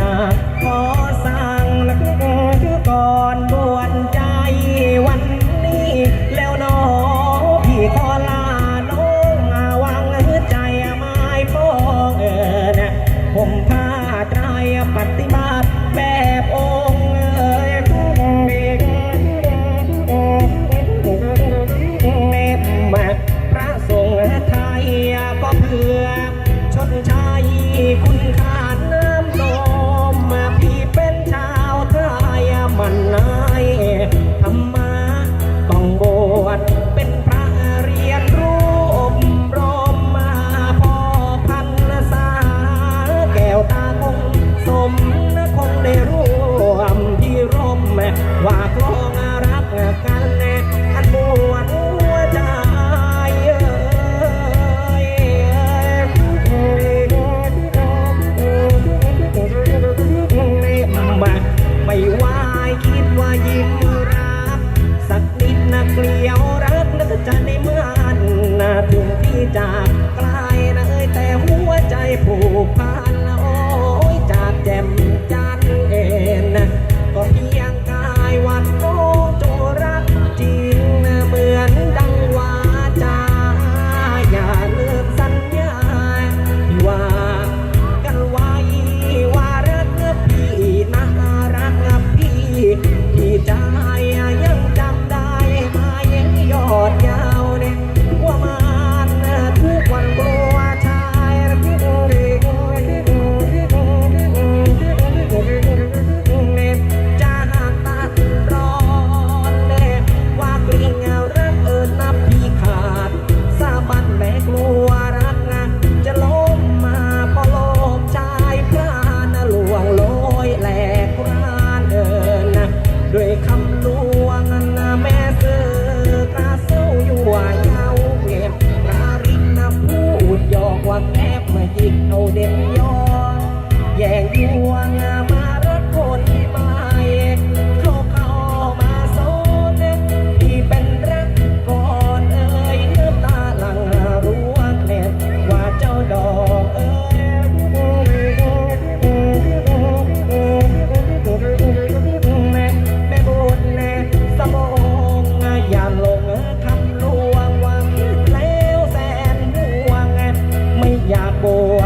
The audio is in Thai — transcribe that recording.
นาขอสั่งนักชื่อก่อนบวชใจวันนี้ แล้วนอพี่ขอลาน้องวางใจไม้ปองเอินผมพาใจปฏิบัติแบบองค์เอ๋ยพระสงฆ์ไทยก็เพื่อชนชายคุณค่า stop วิ่เอาเด็นย้อนแย่งดวงงาม boy.